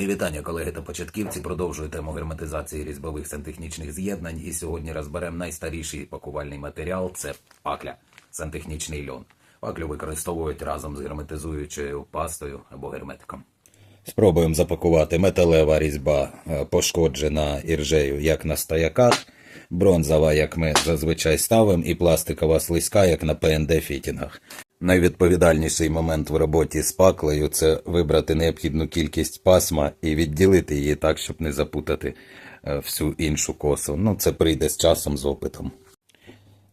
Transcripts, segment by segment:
Мої вітання, колеги та початківці. Продовжую тему герметизації різьбових сантехнічних з'єднань. І сьогодні розберемо найстаріший пакувальний матеріал це пакля, сантехнічний льон. Паклю використовують разом з герметизуючою пастою або герметиком. Спробуємо запакувати металева різьба е, пошкоджена іржею, як на стояках, бронзова, як ми зазвичай ставимо, і пластикова слизька, як на ПНД фітінгах. Найвідповідальніший момент в роботі з паклею це вибрати необхідну кількість пасма і відділити її так, щоб не запутати е, всю іншу косу. Ну, це прийде з часом, з опитом.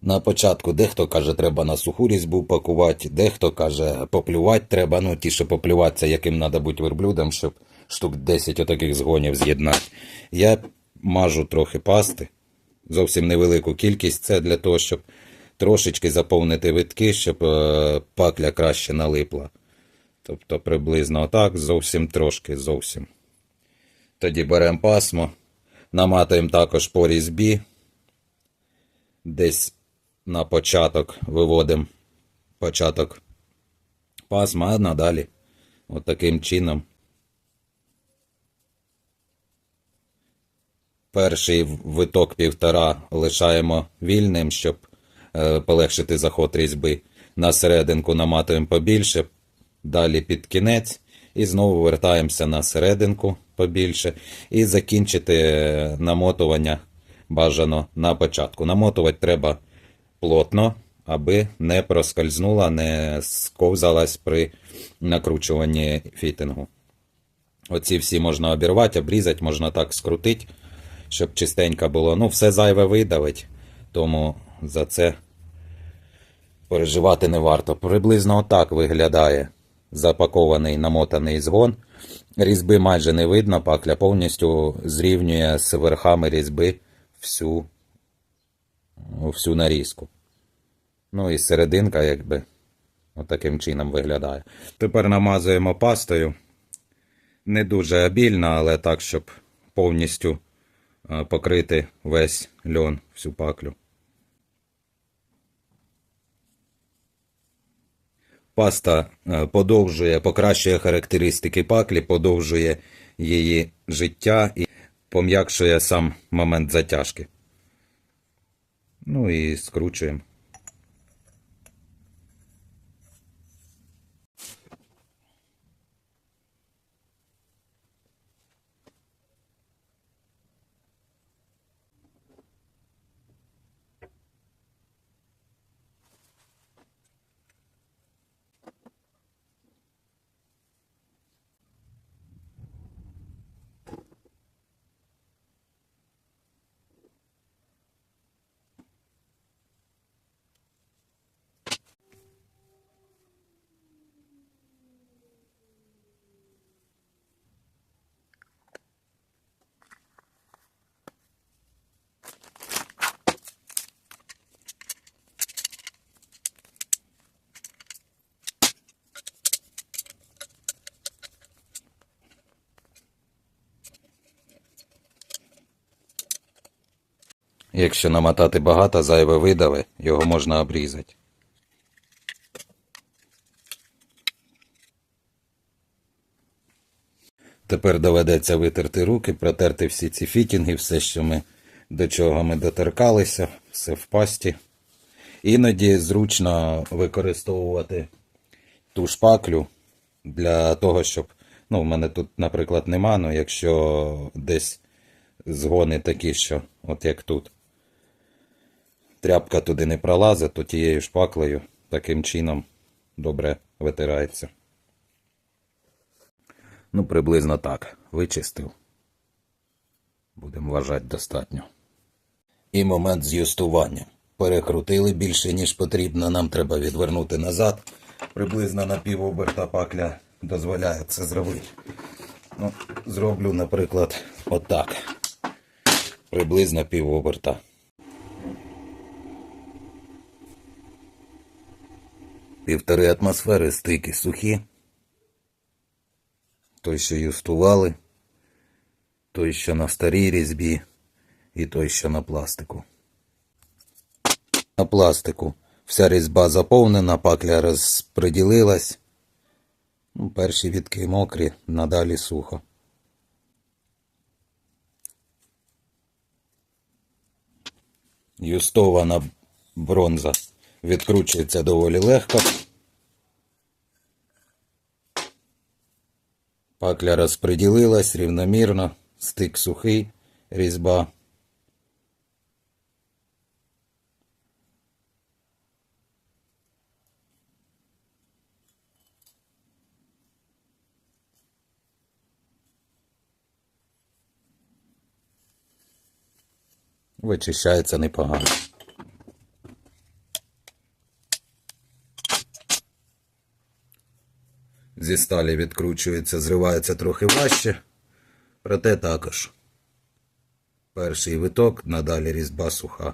На початку дехто каже, треба на суху різьбу пакувати, дехто каже, поплювати треба, ну ті, що поплюватися, яким треба бути верблюдом, щоб штук 10 отаких згонів з'єднати. Я мажу трохи пасти, зовсім невелику кількість, це для того, щоб трошечки заповнити витки, щоб е, пакля краще налипла. Тобто приблизно отак, зовсім трошки, зовсім. Тоді беремо пасмо, наматуємо також по різьбі, десь на початок виводимо початок пасма, а надалі от таким чином. Перший виток півтора лишаємо вільним, щоб полегшити заход різьби. На серединку наматуємо побільше, далі під кінець, і знову вертаємося на серединку побільше, і закінчити е, намотування бажано на початку. Намотувати треба плотно, аби не проскользнула, не сковзалась при накручуванні фітингу. Оці всі можна обірвати, обрізати, можна так скрутити, щоб чистенько було. Ну, все зайве видавить, тому за це переживати не варто. Приблизно отак виглядає запакований намотаний згон. Різьби майже не видно, пакля повністю зрівнює з верхами різьби всю, всю нарізку. Ну і серединка, якби, отаким чином виглядає. Тепер намазуємо пастою. Не дуже обільно, але так, щоб повністю е, покрити весь льон, всю паклю. Паста е, подовжує, покращує характеристики паклі, подовжує її життя і пом'якшує сам момент затяжки. Ну і скручуємо. Якщо намотати багато, зайве видаве, його можна обрізати. Тепер доведеться витерти руки, протерти всі ці фітінги, все, що ми до чого ми доторкалися, все в пасті. Іноді зручно використовувати ту шпаклю для того, щоб. Ну, в мене тут, наприклад, нема, але якщо десь згони такі, що, от як тут, тряпка туди не пролазить, то тією шпаклею таким чином добре витирається. Ну, приблизно так. Вичистив. Будемо вважати достатньо. І момент з юстуванням. Перекрутили більше, ніж потрібно. Нам треба відвернути назад. Приблизно на пів оберта пакля дозволяє це зробити. Ну, зроблю, наприклад, отак. Приблизно пів оберта. Півтори атмосфери стики сухі. Той, що юстували, той, що на старій різьбі, і той, що на пластику. На пластику вся різьба заповнена, пакля розподілилась. Ну, перші відки мокрі, надалі сухо. Юстована бронза відкручується доволі легко. Пакля розподілилась рівномірно, стик сухий, різьба. Вичищається непогано. Зі сталі відкручується, зривається трохи важче, проте також. Перший виток, надалі різьба суха.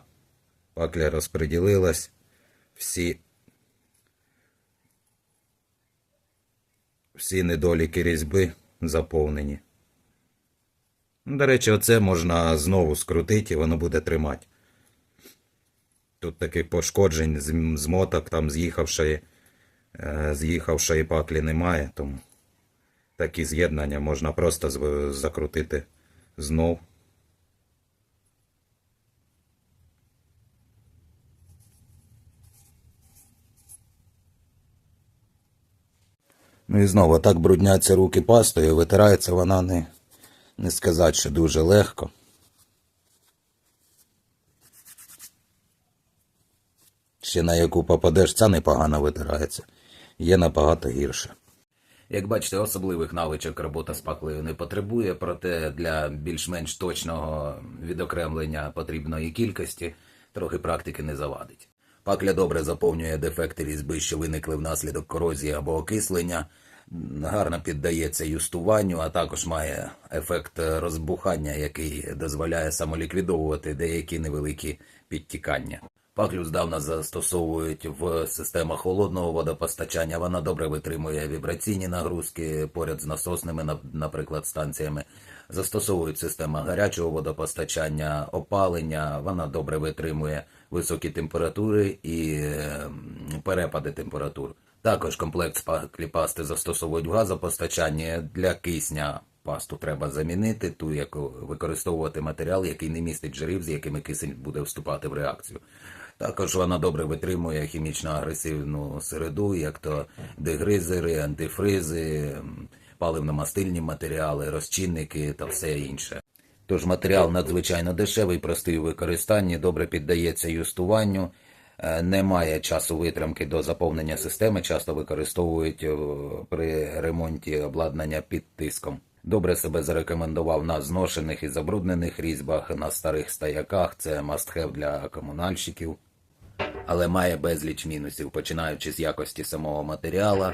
Пакля розподілилась. Всі, всі недоліки різьби заповнені. До речі, оце можна знову скрутити і воно буде тримати. Тут таких пошкоджень, зм- змоток, там з'їхавшої, е, з'їхавшої паклі немає, тому такі з'єднання можна просто закрутити знов. Ну і знову так брудняться руки пастою, витирається вона не, не сказати, що дуже легко. Ще на яку попадеш, ця непогано витирається. Є набагато гірше. Як бачите, особливих навичок робота з паклею не потребує, проте для більш-менш точного відокремлення потрібної кількості трохи практики не завадить. Пакля добре заповнює дефекти різьби, що виникли внаслідок корозії або окислення, гарно піддається юстуванню, а також має ефект розбухання, який дозволяє самоліквідовувати деякі невеликі підтікання. Паклю здавна застосовують в системах холодного водопостачання. Вона добре витримує вібраційні нагрузки поряд з насосними, наприклад, станціями. Застосовують система гарячого водопостачання, опалення. Вона добре витримує високі температури і ем, перепади температур. Також комплект спаклі пасти застосовують в газопостачанні для кисня. Пасту треба замінити, ту, яку використовувати матеріал, який не містить жирів, з якими кисень буде вступати в реакцію. Також вона добре витримує хімічно агресивну середу, як то дегризери, антифризи, паливно-мастильні матеріали, розчинники та все інше. Тож матеріал надзвичайно дешевий, простий у використанні, добре піддається юстуванню, е, не має часу витримки до заповнення системи, часто використовують при ремонті обладнання під тиском. Добре себе зарекомендував на зношених і забруднених різьбах, на старих стояках. Це must-have для комунальщиків але має безліч мінусів, починаючи з якості самого матеріала,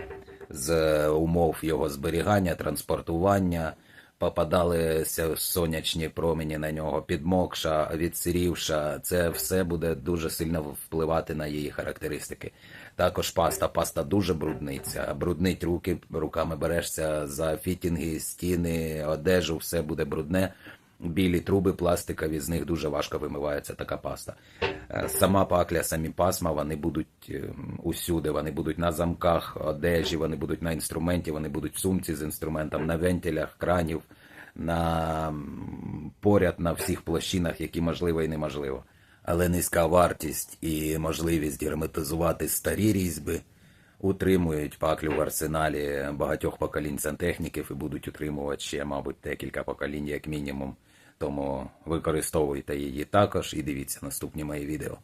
з умов його зберігання, транспортування. Попадалися сонячні промені на нього, підмокша, відсирівша. Це все буде дуже сильно впливати на її характеристики. Також паста. Паста дуже брудниться. Бруднить руки, руками берешся за фітінги, стіни, одежу, все буде брудне. Білі труби пластикові, з них дуже важко вимивається така паста. Е, Сама пакля, самі пасма, вони будуть ем, усюди, вони будуть на замках одежі, вони будуть на інструменті, вони будуть в сумці з інструментом, на вентилях, кранів, на поряд на всіх площинах, які можливо і неможливо. Але низька вартість і можливість герметизувати старі різьби утримують паклю в арсеналі багатьох поколінь сантехніків і будуть утримувати ще, мабуть, декілька поколінь, як мінімум. Тому використовуйте її також і дивіться наступні мої відео.